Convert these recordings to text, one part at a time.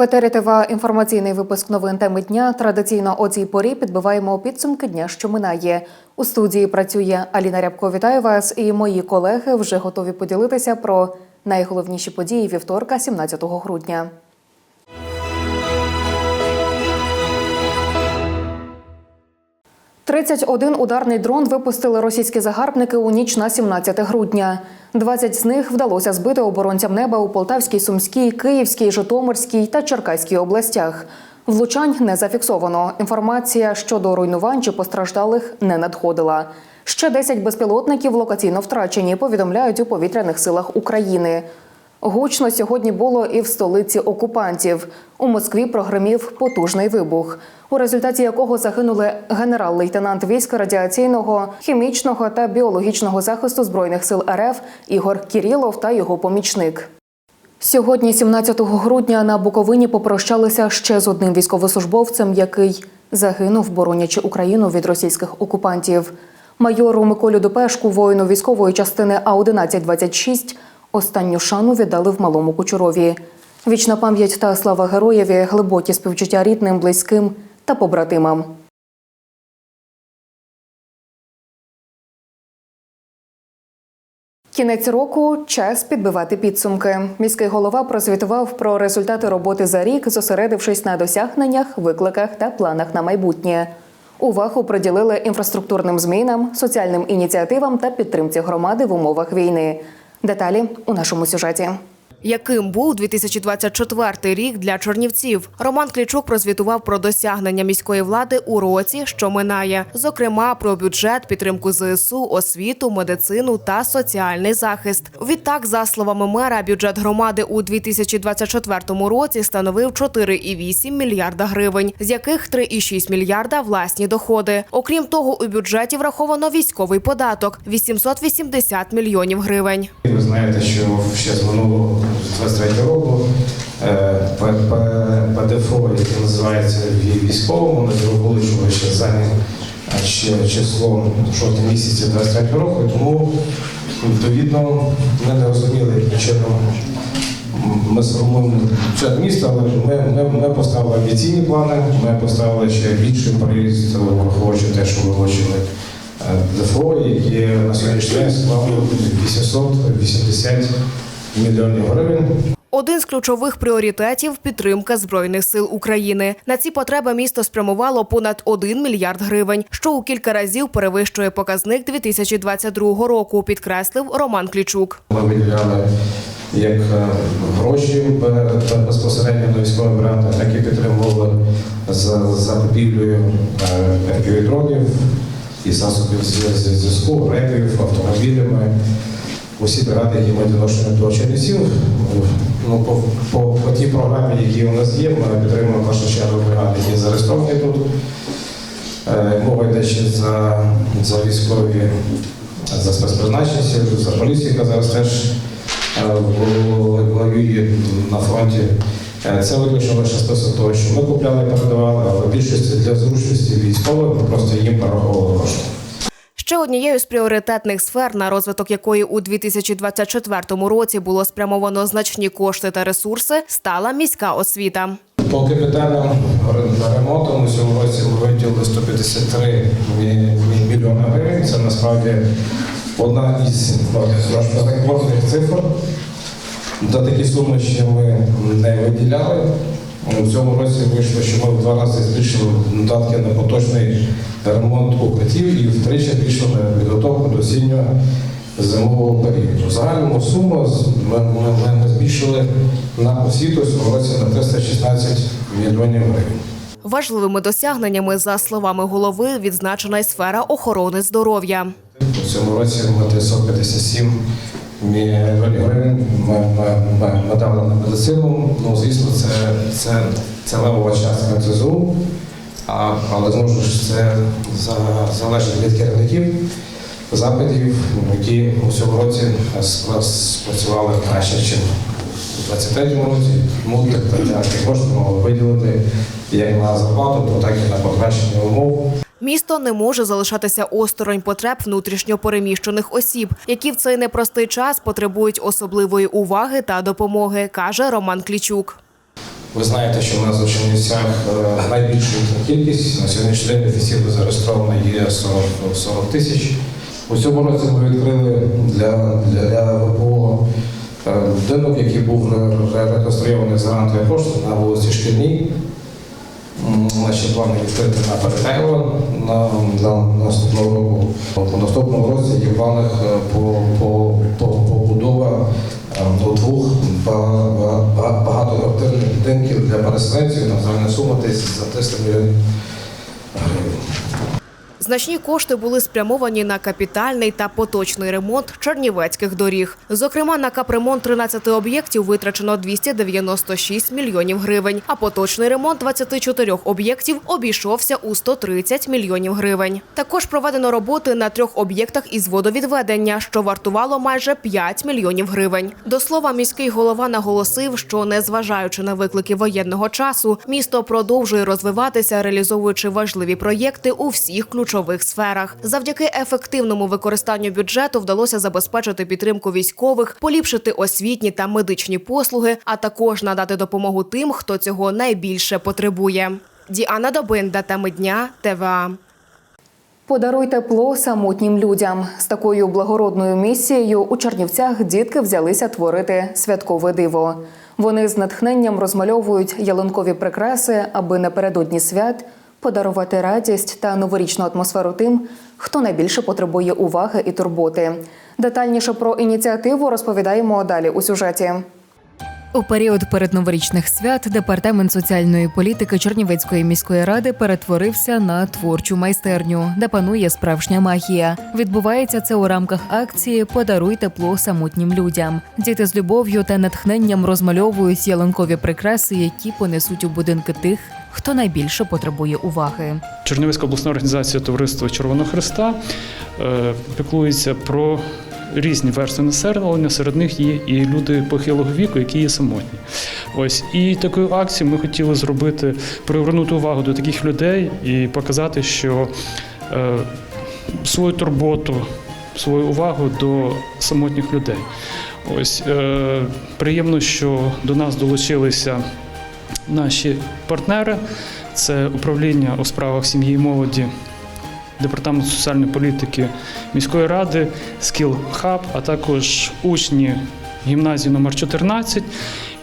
В ТВ інформаційний випуск новин теми дня. Традиційно о цій порі підбиваємо підсумки дня, що минає. У студії працює Аліна Рябко. Вітаю вас, і мої колеги вже готові поділитися про найголовніші події вівторка, 17 грудня. Тридцять один ударний дрон випустили російські загарбники у ніч на 17 грудня. 20 з них вдалося збити оборонцям неба у Полтавській, Сумській, Київській, Житомирській та Черкаській областях. Влучань не зафіксовано. Інформація щодо руйнувань чи постраждалих не надходила. Ще 10 безпілотників локаційно втрачені. Повідомляють у повітряних силах України. Гучно сьогодні було і в столиці окупантів. У Москві прогремів потужний вибух, у результаті якого загинули генерал-лейтенант військ радіаційного, хімічного та біологічного захисту збройних сил РФ Ігор Кірілов та його помічник. Сьогодні, 17 грудня, на Буковині попрощалися ще з одним військовослужбовцем, який загинув, боронячи Україну від російських окупантів. Майору Миколю Допешку, воїну військової частини А 1126 Останню шану віддали в малому Кучурові. Вічна пам'ять та слава героєві, глибокі співчуття рідним, близьким та побратимам. Кінець року час підбивати підсумки. Міський голова прозвітував про результати роботи за рік, зосередившись на досягненнях, викликах та планах на майбутнє. Увагу приділили інфраструктурним змінам, соціальним ініціативам та підтримці громади в умовах війни. Деталі у нашому сюжеті. Яким був 2024 рік для чернівців? Роман Клічук прозвітував про досягнення міської влади у році, що минає, зокрема про бюджет, підтримку ЗСУ, освіту, медицину та соціальний захист. Відтак, за словами мера, бюджет громади у 2024 році становив 4,8 мільярда гривень, з яких 3,6 мільярда власні доходи. Окрім того, у бюджеті враховано військовий податок 880 мільйонів гривень. Ви знаєте, що ще з минулого з 23 року. Е, ПДФО, яке називається вій- військовому, не зробили, ще зайняли е, ще число жовтня місяці 23 року, тому відповідно ми не розуміли, чином ми сформуємо бюджет міста, але ми, ми, ми поставили амбіційні плани, ми поставили ще більший проїзд, враховуючи те, що ви влучили ДФО, які на сьогоднішній день склали 880 мільйонів гривень. Один з ключових пріоритетів підтримка збройних сил України. На ці потреби місто спрямувало понад 1 мільярд гривень, що у кілька разів перевищує показник 2022 року. Підкреслив Роман Клічук. Ми виділяли як е, гроші безпосередньо на військові бренди, так і підтримували за закупівлею е, дронів і засобів з- з- зв'язку, репів, автомобілями. Усі бригади, які ми відношені до Чернівців, ну, по, по, по тій програмі, які у нас є, ми підтримуємо першу чергу бригади, які зареєстровані тут. Е, Мова йде ще за, за військові, за спецпризначенці, за поліцію, яка зараз теж е, во- воює на фронті. Е, Це виключно лише список того, що ми купляли передавали, але в більшості для зручності військових ми просто їм перераховували кошти. Ще однією з пріоритетних сфер, на розвиток якої у 2024 році було спрямовано значні кошти та ресурси, стала міська освіта. По капітальним ре- ремонтам у цьому році ми виділили 153 мі- мі- мільйони гривень. Це насправді одна із рекордних цифр. До такі суми ще ми не виділяли. У цьому році вийшло, що ми в два рази збільшили додатки на поточний ремонт укриттів і втричі збільшили підготовку до осіннього зимового періоду. В загальному суму ми, ми, ми збільшили на освіту в цьому році на 316 мільйонів гривень. Важливими досягненнями, за словами голови, відзначена й сфера охорони здоров'я. У цьому році ми 357 мільйонів гривень ми, ми, на медицину. Ну, звісно, це, це, це левова частина ЦЗУ, а, але знову ж це за, залежить від керівників запитів, які у цьому році спрацювали краще, ніж у 23-му році. Тому такі кошти могли виділити як на зарплату, то так і на покращення умов. Місто не може залишатися осторонь потреб внутрішньо переміщених осіб, які в цей непростий час потребують особливої уваги та допомоги, каже Роман Клічук. Ви знаєте, що в нас у Чернівцях е, найбільша кількість. На сьогоднішній день офіційно зареєстровано є 40, 40 тисяч. У цьому році ми відкрили для, для, ВПО е, будинок, який був ре- ре- реконструйований за грантові кошти на вулиці Шкільній. Наші плани відкрити на Перетейло на, на наступного року. У наступному році є в планах е, по, по, по, побудова е, до двох ба- ба- ба- багатоквартирних будинків для переселенців на загальна сума десь за 300 мільйонів гривень. Значні кошти були спрямовані на капітальний та поточний ремонт чернівецьких доріг. Зокрема, на капремонт 13 об'єктів витрачено 296 мільйонів гривень, а поточний ремонт 24 об'єктів обійшовся у 130 мільйонів гривень. Також проведено роботи на трьох об'єктах із водовідведення, що вартувало майже 5 мільйонів гривень. До слова, міський голова наголосив, що незважаючи на виклики воєнного часу, місто продовжує розвиватися, реалізовуючи важливі проєкти у всіх ключових сферах. Завдяки ефективному використанню бюджету вдалося забезпечити підтримку військових, поліпшити освітні та медичні послуги, а також надати допомогу тим, хто цього найбільше потребує. Діана Добинда та Медня ТВА. Подаруй тепло самотнім людям. З такою благородною місією у Чернівцях дітки взялися творити святкове диво. Вони з натхненням розмальовують ялинкові прикраси, аби напередодні свят подарувати радість та новорічну атмосферу тим, хто найбільше потребує уваги і турботи. Детальніше про ініціативу розповідаємо далі у сюжеті. У період передноворічних свят департамент соціальної політики Чернівецької міської ради перетворився на творчу майстерню, де панує справжня магія. Відбувається це у рамках акції Подаруй тепло самотнім людям. Діти з любов'ю та натхненням розмальовують ялинкові прикраси, які понесуть у будинки тих, хто найбільше потребує уваги. Чернівецька обласна організація Товариства Червоного Христа е, піклується про різні верстви населення. Серед них є і люди похилого віку, які є самотні. Ось і такою акцією ми хотіли зробити привернути увагу до таких людей і показати, що е, свою турботу, свою увагу до самотніх людей. Ось е, приємно, що до нас долучилися наші партнери. Це управління у справах сім'ї і молоді, департамент соціальної політики міської ради, Skill Hub, а також учні гімназії номер 14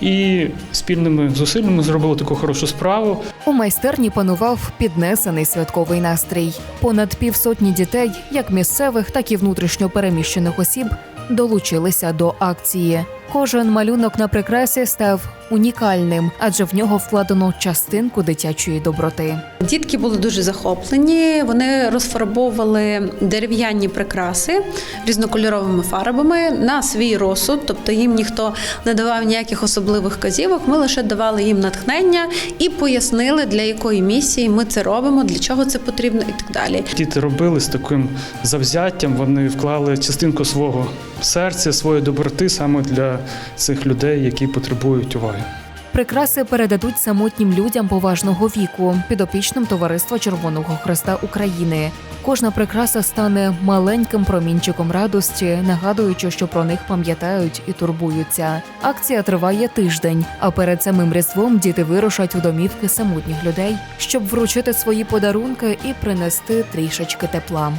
І спільними зусиллями зробили таку хорошу справу. У майстерні панував піднесений святковий настрій. Понад півсотні дітей, як місцевих, так і внутрішньо переміщених осіб, долучилися до акції. Кожен малюнок на прикрасі став унікальним, адже в нього вкладено частинку дитячої доброти. Дітки були дуже захоплені. Вони розфарбовували дерев'яні прикраси різнокольоровими фарбами на свій розсуд, тобто їм ніхто не давав ніяких особливих казівок. Ми лише давали їм натхнення і пояснили, для якої місії ми це робимо, для чого це потрібно і так далі. Діти робили з таким завзяттям, вони вклали частинку свого серця, своєї доброти саме для цих людей, які потребують уваги. Прикраси передадуть самотнім людям поважного віку, підопічним товариства Червоного Хреста України. Кожна прикраса стане маленьким промінчиком радості, нагадуючи, що про них пам'ятають і турбуються. Акція триває тиждень, а перед самим різдвом діти вирушать у домівки самотніх людей, щоб вручити свої подарунки і принести трішечки тепла.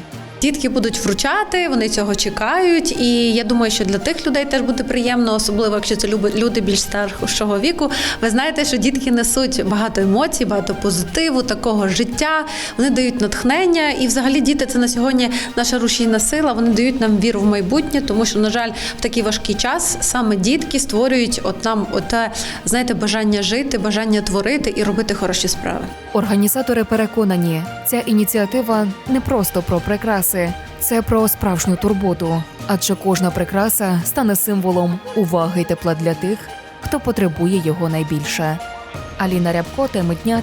Дітки будуть вручати, вони цього чекають. І я думаю, що для тих людей теж буде приємно, особливо якщо це люди більш старшого віку. Ви знаєте, що дітки несуть багато емоцій, багато позитиву, такого життя. Вони дають натхнення. І взагалі діти це на сьогодні наша рушійна сила. Вони дають нам віру в майбутнє, тому що, на жаль, в такий важкий час саме дітки створюють от нам оте, знаєте, бажання жити, бажання творити і робити хороші справи. Організатори переконані, ця ініціатива не просто про прикраси, це про справжню турботу, адже кожна прикраса стане символом уваги й тепла для тих, хто потребує його найбільше. Аліна Рябко, теми дня.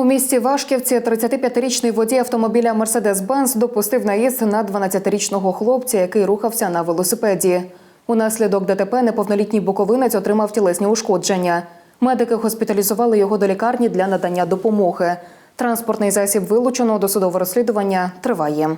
У місті Вашківці 35-річний водій автомобіля Mercedes-Benz допустив наїзд на 12-річного хлопця, який рухався на велосипеді. Унаслідок ДТП неповнолітній буковинець отримав тілесні ушкодження. Медики госпіталізували його до лікарні для надання допомоги. Транспортний засіб вилучено, досудове розслідування триває.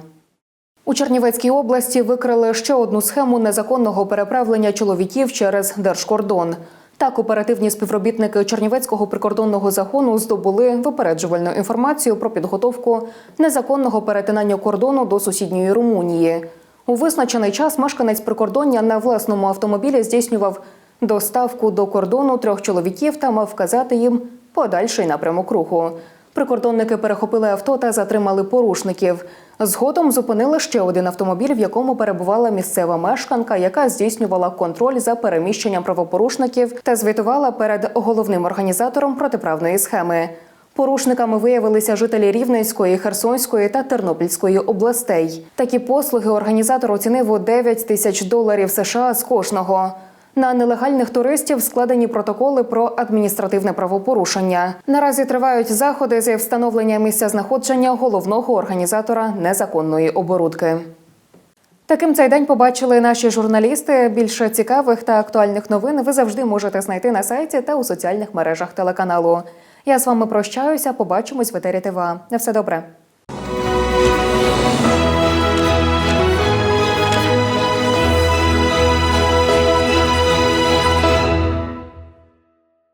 У Чернівецькій області викрили ще одну схему незаконного переправлення чоловіків через держкордон. Так, оперативні співробітники Чернівецького прикордонного загону здобули випереджувальну інформацію про підготовку незаконного перетинання кордону до сусідньої Румунії. У визначений час мешканець прикордоння на власному автомобілі здійснював доставку до кордону трьох чоловіків та мав вказати їм подальший напрямок руху. Прикордонники перехопили авто та затримали порушників. Згодом зупинили ще один автомобіль, в якому перебувала місцева мешканка, яка здійснювала контроль за переміщенням правопорушників та звітувала перед головним організатором протиправної схеми. Порушниками виявилися жителі Рівненської, Херсонської та Тернопільської областей. Такі послуги організатор оцінив у 9 тисяч доларів США з кожного. На нелегальних туристів складені протоколи про адміністративне правопорушення. Наразі тривають заходи зі встановлення місця знаходження головного організатора незаконної оборудки. Таким цей день побачили наші журналісти. Більше цікавих та актуальних новин ви завжди можете знайти на сайті та у соціальних мережах телеканалу. Я з вами прощаюся. Побачимось в етері ТВА. На все добре.